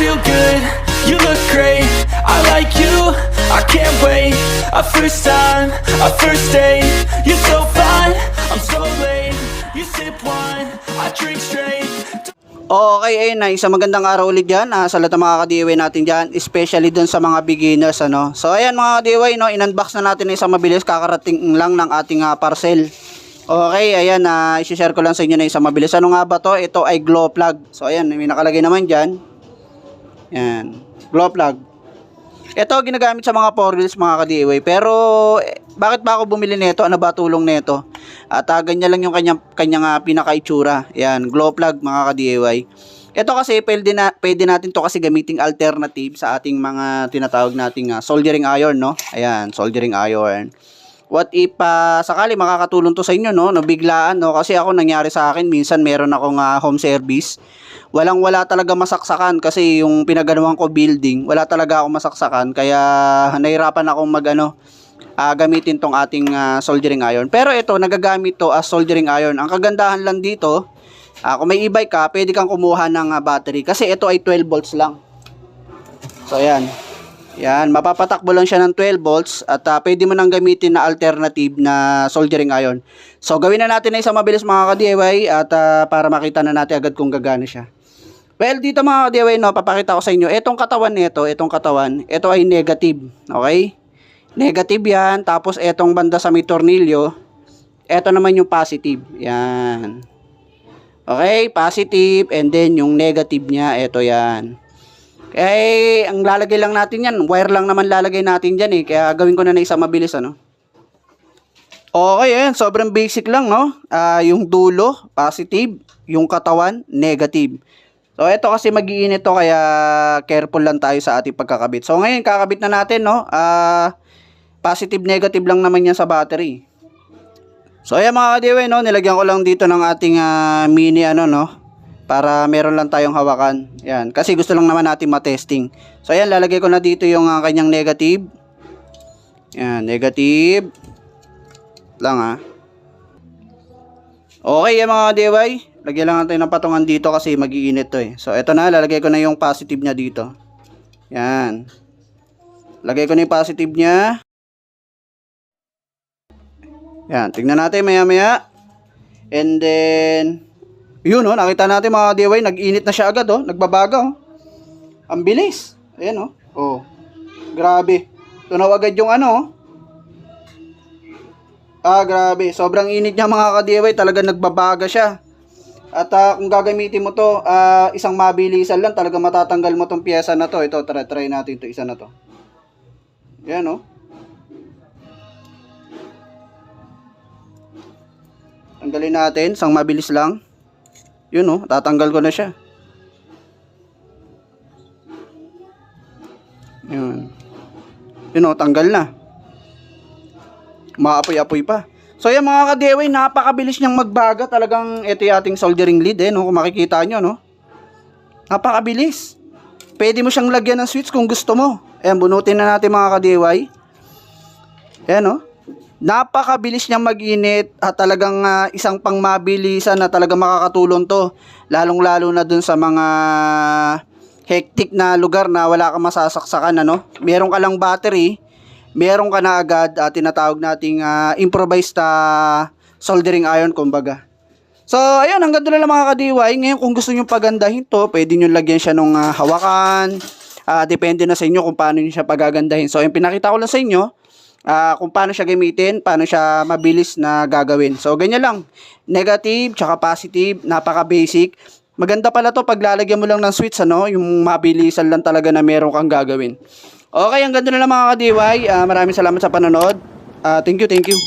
feel good, you look great I like you, I can't wait A first time, a first date You're so fine, I'm so late You sip wine, I drink straight Okay, ayun na, isang magandang araw ulit dyan ah, sa lahat ng mga ka-DIY natin dyan, especially dun sa mga beginners, ano. So, ayan mga ka-DIY, no, in-unbox na natin na isang mabilis, kakarating lang ng ating ah, parcel. Okay, ayan, na isi-share ko lang sa inyo na isang mabilis. Ano nga ba to? Ito ay glow plug. So, ayan, may nakalagay naman dyan. Yan, glow plug. Ito ginagamit sa mga four wheels mga ka-DIY. Pero eh, bakit ba ako bumili nito? Ano ba tulong nito? At uh, ganyan lang yung kanyang kanyang uh, pinaka-itsura. Yan, glow plug mga ka-DIY. Ito kasi pwede na pwede natin to kasi gamiting alternative sa ating mga tinatawag nating uh, soldering iron, no? Ayan, soldering iron. What if uh, sakali makakatulong to sa inyo no, no biglaan no kasi ako nangyari sa akin minsan meron akong uh, home service. Walang wala talaga masaksakan kasi yung pinaganawan ko building, wala talaga ako masaksakan kaya nahirapan akong magano uh, gamitin tong ating uh, soldering iron. Pero ito nagagamit to as soldering iron. Ang kagandahan lang dito, uh, kung may e-bike ka, pwede kang kumuha ng uh, battery kasi ito ay 12 volts lang. So ayan. Yan, mapapatakbo lang siya ng 12 volts at uh, pwede mo nang gamitin na alternative na soldering iron. So gawin na natin na isang mabilis mga ka-DIY at uh, para makita na natin agad kung gagana siya. Well, dito mga ka-DIY, no, papakita ko sa inyo, itong katawan nito, itong katawan, ito ay negative. Okay? Negative yan, tapos itong banda sa may tornilyo, ito naman yung positive. Yan. Okay, positive and then yung negative niya, ito yan. Eh, ang lalagay lang natin yan, wire lang naman lalagay natin dyan eh. Kaya gawin ko na na isang mabilis ano. Okay, eh, sobrang basic lang no. Ah, yung dulo, positive, yung katawan, negative. So, ito kasi magiinit to kaya careful lang tayo sa ating pagkakabit. So, ngayon kakabit na natin no. Ah, positive negative lang naman yan sa battery. So, ayan mga kadiwe no, nilagyan ko lang dito ng ating ah, mini ano no, para meron lang tayong hawakan. Yan, kasi gusto lang naman natin ma-testing. So ayan, lalagay ko na dito yung uh, kanyang negative. Yan, negative. Lang ha. Okay yan mga DIY. Lagyan lang natin ng patungan dito kasi magiinit to eh. So ito na, lalagay ko na yung positive niya dito. Yan. Lagay ko na yung positive niya. Yan, tingnan natin maya maya. And then, yun oh, nakita natin mga DIY, nag-init na siya agad oh, nagbabaga oh. Ang bilis. Ayan oh. Oh. Grabe. Tunaw agad yung ano oh. Ah, grabe. Sobrang init niya mga ka-DIY, talaga nagbabaga siya. At uh, kung gagamitin mo to, uh, isang mabilisan lang, talaga matatanggal mo tong pyesa na to. Ito, try, try natin to isa na to. Yan oh. Tanggalin natin, isang mabilis lang. Yun oh, tatanggal ko na siya. Yun. Yun oh, tanggal na. Maapoy-apoy pa. So yan mga ka-DIY, napakabilis niyang magbaga. Talagang ito yung ating soldering lead eh, no? kung makikita nyo. No? Napakabilis. Pwede mo siyang lagyan ng switch kung gusto mo. Ayan, bunutin na natin mga ka-DIY. Ayan no? napakabilis niyang mag-init at talagang uh, isang pangmabilisan na talagang makakatulong to lalong lalo na dun sa mga hectic na lugar na wala kang masasaksakan ano meron ka lang battery meron ka na agad uh, tinatawag nating uh, improvised uh, soldering iron kumbaga So, ayun, hanggang doon lang mga ka-DIY. Ngayon, kung gusto nyo pagandahin to, pwede nyo lagyan siya ng uh, hawakan. Uh, depende na sa inyo kung paano nyo siya pagagandahin. So, yung pinakita ko lang sa inyo, uh, kung paano siya gamitin, paano siya mabilis na gagawin. So, ganyan lang. Negative, tsaka positive, napaka-basic. Maganda pala to pag lalagyan mo lang ng switch, ano, yung mabilisan lang talaga na meron kang gagawin. Okay, ang ganda na lang mga ka-DIY. Uh, maraming salamat sa panonood. Uh, thank you, thank you.